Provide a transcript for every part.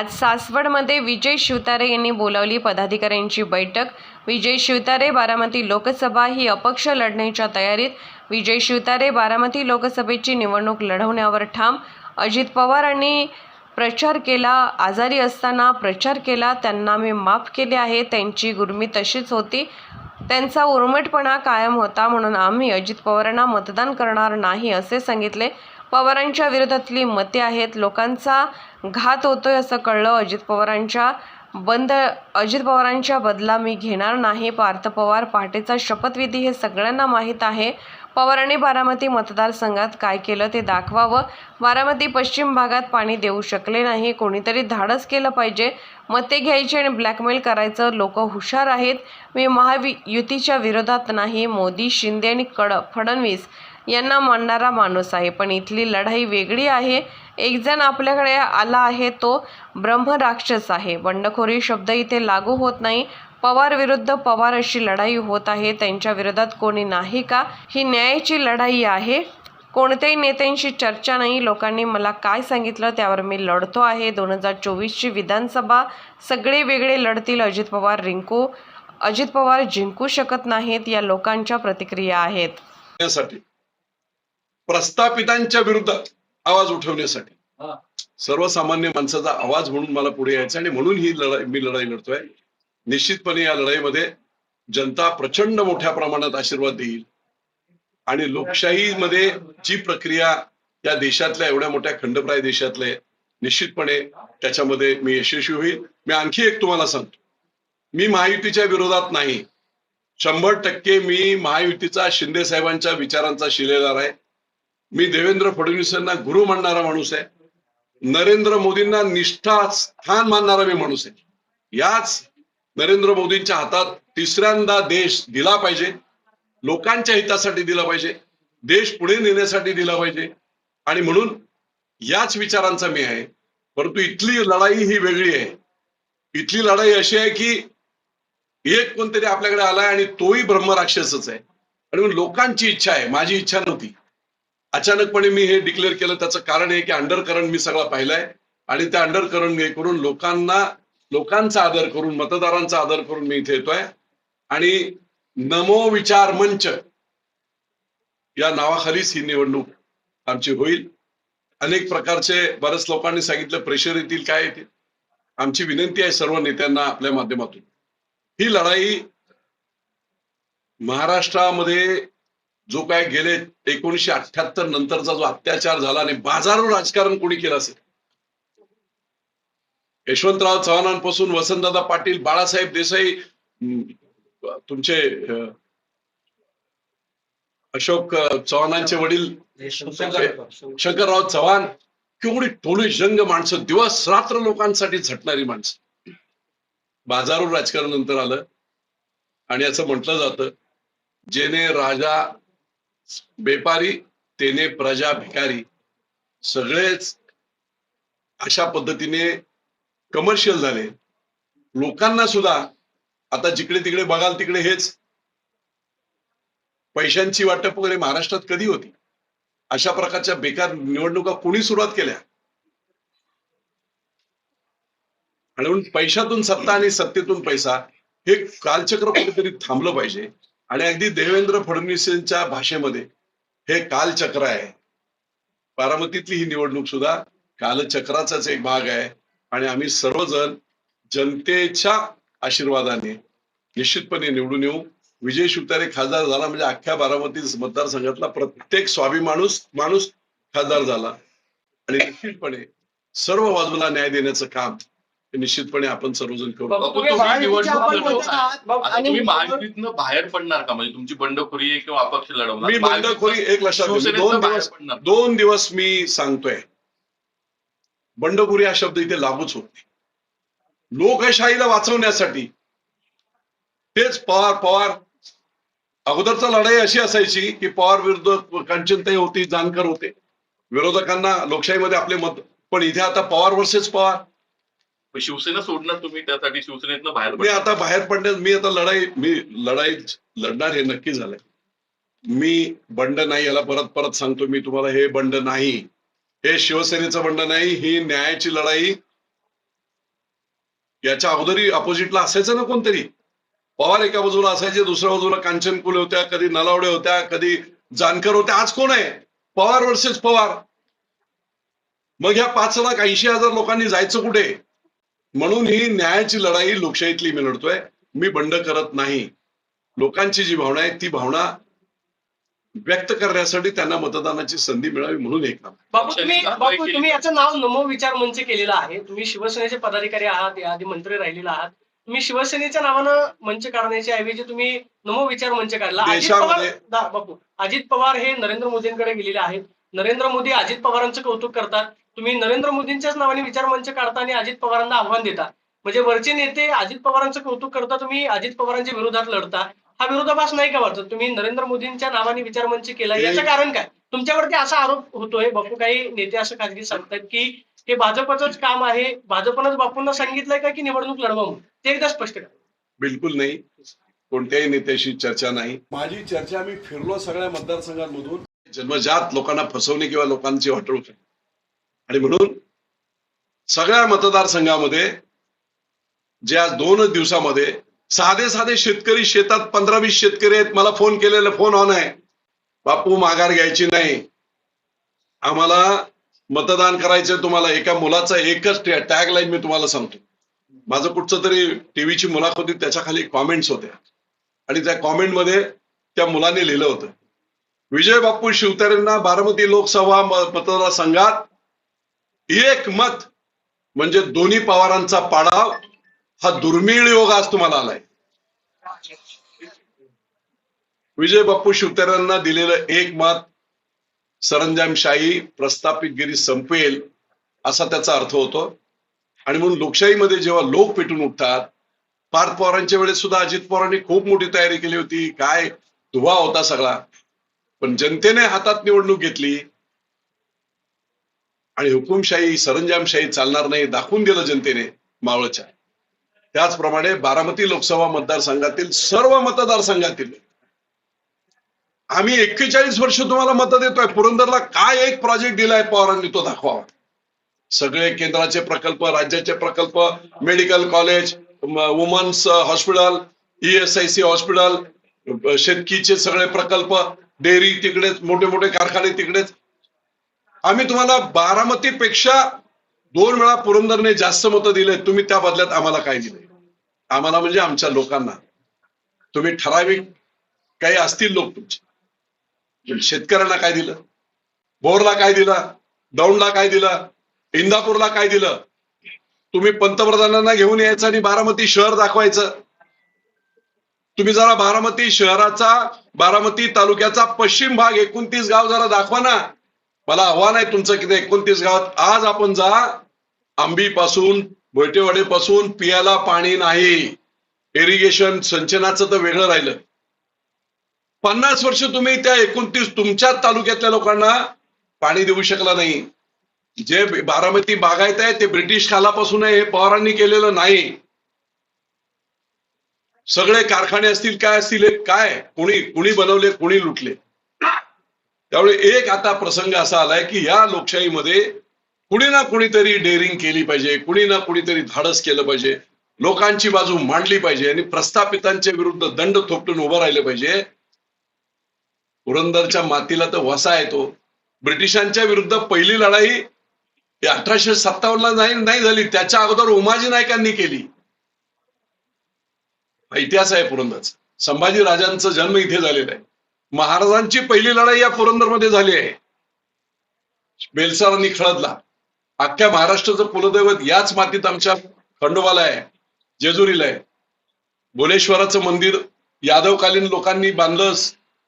आज सासवडमध्ये विजय शिवतारे यांनी बोलावली. पदाधिकाऱ्यांची बैठक. विजय शिवतारे बारामती लोकसभा ही अपक्ष लढण्याच्या तयारीत. विजय शिवतारे बारामती लोकसभेची निवडणूक लढवण्यावर ठाम. अजित पवारांनी प्रचार केला. आजारी असताना प्रचार केला. त्यांना मी माफ केले आहे. त्यांची गुरमी तशीच होती. त्यांचा उर्मटपणा कायम होता म्हणून आम्ही अजित पवारांना मतदान करणार नाही असे सांगितले. पवारांच्या विरोधातली मते आहेत. लोकांचा घात होतोय असं कळलं. अजित पवारांच्या बंद अजित पवारांच्या बदला मी घेणार नाही. पार्थ पवार पहाटेचा शपथविधी हे सगळ्यांना माहीत आहे. पवारांनी बारामती मतदारसंघात काय केलं ते दाखवावं. बारामती पश्चिम भागात पाणी देऊ शकले नाही. कोणीतरी धाडस केलं पाहिजे. मते घ्यायची आणि ब्लॅकमेल करायचं. लोक हुशार आहेत. मी महावि युतीच्या विरोधात नाही. मोदी शिंदे आणि कड फडणवीस यांना मानणारा माणूस आहे. पण इथली लढाई वेगळी आहे. एकजण आपल्याकडे आला आहे तो ब्रह्मराक्षस आहे. बंडखोरी शब्द इथे लागू होत नाही. पवार विरुद्ध पवार अशी लढाई होत आहे. त्यांच्या विरोधात कोणी नाही का? ही न्यायाची लढाई आहे. कोणत्याही नेत्यांशी चर्चा नाही. लोकांनी मला काय सांगितलं त्यावर मी लढतो आहे. दोन हजार चोवीसची विधानसभा सगळे वेगळे लढतील. अजित पवार रिंकू अजित पवार जिंकू शकत नाहीत या लोकांच्या प्रतिक्रिया आहेत. प्रस्थापितांच्या विरुद्धात आवाज उठवण्यासाठी. सर्वसामान्य माणसाचा आवाज म्हणून मला पुढे यायचा आणि म्हणून ही लढाई मी लढाई लढतोय. निश्चितपणे या लढाईमध्ये जनता प्रचंड मोठ्या प्रमाणात आशीर्वाद देईल. आणि लोकशाहीमध्ये जी प्रक्रिया या देशातल्या एवढ्या मोठ्या खंडप्राय देशातले निश्चितपणे त्याच्यामध्ये मी यशस्वी होईल. मी आणखी एक तुम्हाला सांगतो. मी महायुतीच्या विरोधात नाही. शंभर टक्के मी महायुतीचा शिंदे साहेबांच्या विचारांचा शिलेदार आहे. मी देवेंद्र फडणवीसांना गुरु मानणारा माणूस आहे. नरेंद्र मोदींना निष्ठा स्थान मानणारा मी माणूस आहे. याच नरेंद्र मोदींच्या हातात तिसऱ्यांदा देश दिला पाहिजे. लोकांच्या हितासाठी दिला पाहिजे. देश पुढे नेण्यासाठी दिला पाहिजे. आणि म्हणून याच विचारांचा मी आहे. परंतु इथली लढाई ही वेगळी आहे. इथली लढाई अशी आहे की एक कोणतरी आपल्याकडे आलाय आणि तोही ब्रह्मराक्षसच आहे. आणि लोकांची इच्छा आहे. माझी इच्छा नव्हती. अचानकपणे मी हे डिक्लेअर केलं. त्याचं कारण आहे की अंडर करंट मी सगळा पाहिलाय. आणि त्या अंडर करंट हे करून लोकांना लोकांचा आदर करून मतदारांचा आदर करून मी इथे येतोय. आणि नमो विचार मंच या नावाखालीच ही निवडणूक आमची होईल. अनेक प्रकारचे बऱ्याच लोकांनी सांगितलं प्रेशर येतील काय येतील. आमची विनंती आहे सर्व नेत्यांना आपल्या माध्यमातून. ही लढाई महाराष्ट्रामध्ये जो काय गेले एकोणीशे अठ्याहत्तर नंतरचा जो अत्याचार झाला आणि बाजारू राजकारण कोणी केलं असेल? यशवंतराव चव्हाणांपासून वसंतदादा पाटील बाळासाहेब देसाई तुमचे अशोक चव्हाणांचे वडील शंकरराव चव्हाण केवढी टोळी जंग माणसं दिवस रात्र लोकांसाठी झटणारी माणसं. बाजारू राजकारण नंतर आलं. आणि असं म्हटलं जातं जेने राजा बेपारी तेने प्रजा भिकारी. सगळेच अशा पद्धतीने कमर्शियल झाले. लोकांना सुद्धा आता जिकडे तिकडे बघाल तिकडे हेच पैशांची वाटप वगैरे महाराष्ट्रात कधी होती? अशा प्रकारच्या बेकार निवडणुका कोणी सुरुवात केल्या? आणि पैशातून सत्ता आणि सत्तेतून पैसा हे कालचक्र कुठेतरी थांबलं पाहिजे. आणि अगदी देवेंद्र फडणवीसांच्या भाषेमध्ये हे कालचक्र आहे. बारामतीतली ही निवडणूक सुद्धा कालचक्राचाच एक भाग आहे. आणि आम्ही सर्वजण जनतेच्या आशीर्वादाने निश्चितपणे निवडून येऊ. विजय शिवतारे खासदार झाला म्हणजे अख्ख्या बारामती मतदारसंघातला प्रत्येक स्वाभिमाणूस माणूस खासदार झाला. आणि निश्चितपणे सर्व बाजूला न्याय देण्याचं काम निश्चितपणे आपण सर्वजण करू. तुम्ही महायुतीतनं बाहेर पडणार का? म्हणजे तुमची बंडखोरी किंवा अपक्ष लढवणार? मी बंडखोरी एक लक्षात दोन दिवस दोन दिवस मी सांगतोय. बंडखोरी हा शब्द इथे लागूच होत नाही. लोकशाहीला वाचवण्यासाठी तेच पवार पवार अगोदरचा लढाई अशी असायची की पवार विरुद्ध कांचनताई होती जानकर होते. विरोधकांना लोकशाहीमध्ये आपले मत पण इथे आता पवार वर्सेस पवार. शिवसेना सोडणार तुम्ही त्यासाठी शिवसेनेतनं बाहेर मी आता बाहेर पडण्यास मी आता लढाई मी लढाई लढणार हे नक्की झालंय. मी बंड नाही याला परत परत सांगतो मी तुम्हाला हे बंड नाही. हे शिवसेनेचं बंड नाही ही न्यायाची लढाई. याच्या अगोदरी अपोजिटला असायचं ना कोणतरी. पवार एका बाजूला असायचे दुसऱ्या बाजूला कांचन कुले होत्या कधी नलावडे होत्या कधी जानकर होत्या आज कोण आहे? पवार वर्सेस पवार. मग ह्या पाच लाख ऐंशी हजार लोकांनी जायचं कुठे? म्हणून ही न्यायाची लढाई लोकशाहीतली मी लढतोय. मी बंड करत नाही. लोकांची जी भावना आहे ती भावना व्यक्त करण्यासाठी त्यांना मतदानाची संधी मिळावी म्हणून एक काम बापू तुम्ही बापू बैठकीत- तुम्ही याचं नाव नमो विचार मंच केलेलं आहे. तुम्ही शिवसेनेचे पदाधिकारी आहात याआधी मंत्री राहिलेला आहात. तुम्ही शिवसेनेच्या नावानं मंच काढण्याच्या ऐवजी तुम्ही नमो विचार मंच काढला. अजित पवार देशामध्ये- दा- बापू अजित पवार हे नरेंद्र मोदींकडे गेलेले आहेत. नरेंद्र मोदी अजित पवारांचं कौतुक करतात. तुम्ही नरेंद्र मोदींच्याच नावाने विचार मंच काढता आणि अजित पवारांना आव्हान देता. म्हणजे वरचे नेते अजित पवारांचं कौतुक करता तुम्ही अजित पवारांच्या विरोधात लढता. हा विरोधाभास नाही का वाटत? तुम्ही नरेंद्र मोदींच्या नावाने विचार मंच केला. याचं कारण काय? तुमच्यावरती असा आरोप होतोय. बापू काही नेते असं खासगी सांगतात की हे भाजपचंच काम आहे. भाजपनंच बापूंना सांगितलंय का की निवडणूक लढवा म्हणून? ते एकदा स्पष्ट करा. बिलकुल नाही. कोणत्याही नेत्याशी चर्चा नाही. माझी चर्चा मी फिरलो सगळ्या मतदारसंघांमधून. जन्मजात लोकांना फसवणे किंवा लोकांची वाटणूक आहे. आणि म्हणून सगळ्या मतदारसंघामध्ये ज्या दोन दिवसामध्ये साधे साधे शेतकरी शेतात पंधरा वीस शेतकरी आहेत मला फोन केलेला फोन ऑन आहे. बापू माघार घ्यायची नाही. आम्हाला मतदान करायचं तुम्हाला एका मुलाचा एकच टॅग लाईन मी तुम्हाला सांगतो. माझं कुठचं तरी टीव्हीची मुलाखती होती त्याच्याखाली कॉमेंट्स होत्या. आणि त्या कॉमेंटमध्ये त्या मुलाने लिहिलं होतं. विजय बापू शिवतारेंना बारामती लोकसभा मतदारसंघात एक मत म्हणजे दोन्ही पवारांचा पाडाव हा दुर्मिळ योग आज तुम्हाला आलाय. विजय बाप्पू शिवतारेंना दिलेलं एक मत सरंजामशाही प्रस्थापितगिरी संपेल असा त्याचा अर्थ होतो. आणि म्हणून लोकशाहीमध्ये जेव्हा लोक पेटून उठतात पार्थ पवारांच्या वेळेस सुद्धा अजित पवारांनी खूप मोठी तयारी केली होती. काय धुवा होता सगळा. पण जनतेने हातात निवडणूक घेतली. आणि हुकुमशाही सरंजामशाही चालणार नाही दाखवून दिलं जनतेने मावळच्या. त्याचप्रमाणे बारामती लोकसभा मतदारसंघातील सर्व मतदारसंघातील आम्ही एक्केचाळीस वर्ष तुम्हाला मत देतोय पुरंदरला काय एक प्रोजेक्ट दिलाय पवारांनी तो दाखवावा. सगळे केंद्राचे प्रकल्प राज्याचे प्रकल्प medical college women's hospital ESIC hospital शेतकीचे सगळे प्रकल्प डेअरी तिकडेच मोठे मोठे कारखाने तिकडेच आम्ही तुम्हाला बारामतीपेक्षा दोन वेळा पुरंदरने जास्त मतं दिले तुम्ही त्या बदल्यात आम्हाला काय दिले? आम्हाला म्हणजे आमच्या लोकांना. तुम्ही ठराविक काही असतील लोक तुमचे. शेतकऱ्यांना काय दिलं? बोरला काय दिलं? दौंडला काय दिलं? इंदापूरला काय दिलं? तुम्ही पंतप्रधानांना घेऊन यायचं आणि बारामती शहर दाखवायचं. तुम्ही जरा बारामती शहराचा बारामती तालुक्याचा पश्चिम भाग एकोणतीस गाव जरा दाखवा ना. मला आव्हान आहे तुमचं किती एकोणतीस गावात आज आपण जा. आंबी पासून भोयटेवाडी पासून पियाला पाणी नाही. इरिगेशन सिंचनाचं तर वेगळं राहिलं. पन्नास वर्ष तुम्ही त्या एकोणतीस तुमच्या तालुक्यातल्या लोकांना पाणी देऊ शकला नाही. जे बारामती बागायत आहे ते ब्रिटिश कालापासून आहे हे पवारांनी केलेलं नाही. सगळे कारखाने असतील काय असतील काय? कुणी कुणी बनवले कुणी लुटले? त्यामुळे एक आता प्रसंग असा आलाय की या लोकशाहीमध्ये कुणी ना कुणीतरी डेअरिंग केली पाहिजे कुणी ना कुणीतरी धाडस केलं पाहिजे लोकांची बाजू मांडली पाहिजे आणि प्रस्थापितांच्या विरुद्ध दंड थोपटून उभं राहिलं पाहिजे. पुरंदरच्या मातीला तर वसा येतो ब्रिटिशांच्या विरुद्ध पहिली लढाई अठराशे सत्तावन्नला नाही नाही झाली. त्याच्या अगोदर उमाजी नायकांनी केली. इतिहास आहे पुरंदरचा. संभाजी राजांचा जन्म इथे झालेला आहे. महाराजांची पहिली लढाई या पुरंदरमध्ये झाली आहे. बेलसारांनी खळदला अख्ख्या महाराष्ट्राचं कुलदैवत याच मातीत आमच्या खंडोबाला आहे जेजुरीला आहे. भुलेश्वराचं मंदिर यादवकालीन लोकांनी बांधलं.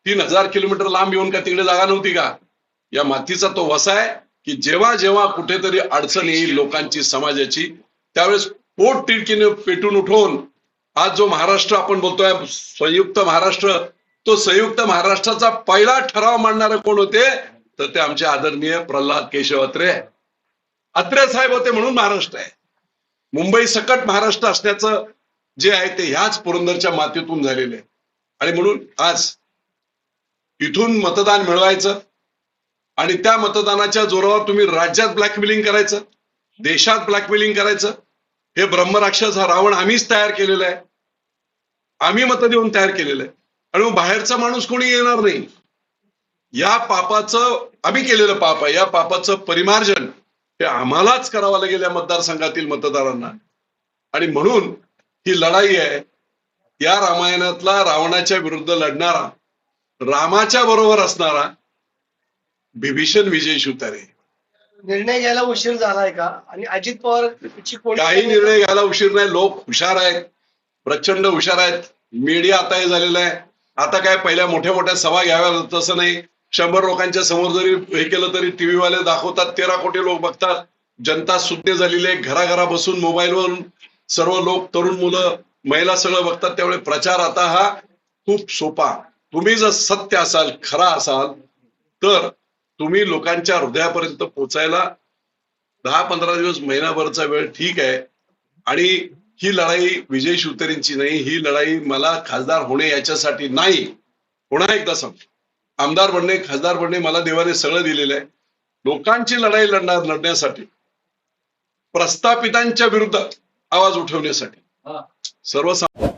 तीन हजार किलोमीटर लांब येऊन का तिकडे जागा नव्हती का? या मातीचा तो वसा आहे की जेव्हा जेव्हा कुठेतरी अडचण येईल लोकांची समाजाची त्यावेळेस पोट तिडकीने पेटून उठवून आज जो महाराष्ट्र आपण बोलतोय संयुक्त महाराष्ट्र तो संयुक्त महाराष्ट्राचा पहिला ठराव मांडणारे कोण होते? तर ते आमचे आदरणीय प्रल्हाद केशव अत्रे अत्रे साहेब होते म्हणून महाराष्ट्र आहे. मुंबई सकट महाराष्ट्र असण्याचं जे आहे ते ह्याच पुरंदरच्या मातीतून झालेलं आहे. आणि म्हणून आज इथून मतदान मिळवायचं आणि त्या मतदानाच्या जोरावर तुम्ही राज्यात ब्लॅकमेलिंग करायचं देशात ब्लॅकमेलिंग करायचं. हे ब्रह्मराक्षस हा रावण आम्हीच तयार केलेला आहे. आम्ही मतं देऊन तयार केलेलं आहे. आणि मग बाहेरचा माणूस कोणी येणार नाही. या पापाचं आम्ही केलेलं पाप आहे. या पापाचं परिमार्जन हे आम्हालाच करावं लागेल या मतदारसंघातील मतदारांना. आणि म्हणून ही लढाई आहे. या रामायणातला रावणाच्या विरुद्ध लढणारा रामाच्या बरोबर असणारा बिभीषण विजय शिवतारे. निर्णय घ्यायला उशीर झालाय का? आणि अजित पवार काही निर्णय घ्यायला उशीर नाही. लोक हुशार आहेत. प्रचंड हुशार आहेत. मीडिया आता हे झालेलं आहे. आता काय पहिल्या मोठ्या मोठ्या सभा घ्याव्या तसं नाही. शंभर लोकांच्या समोर जरी हे केलं तरी टीव्ही वाले दाखवतात तेरा कोटी लोक बघतात. जनता सुज्ञ झालेली आहे घराघरा बसून मोबाईलवरून सर्व लोक तरुण मुलं महिला सगळं बघतात. त्यामुळे प्रचार आता हा खूप सोपा. तुम्ही जर सत्य असाल खरा असाल तर तुम्ही लोकांच्या हृदयापर्यंत पोचायला दहा पंधरा दिवस महिनाभरचा वेळ ठीक आहे. आणि ही लढाई विजय शिवतरेंची नाही ही लढाई मला खासदार होणे याच्यासाठी नाही. पुन्हा एकदा सांगतो आमदार बनणे खासदार बनणे मला देवाने सगळं दिलेलं आहे. लोकांची लढाई लढणार लढण्यासाठी. प्रस्थापितांच्या विरुद्ध आवाज उठवण्यासाठी. सर्वसामान्य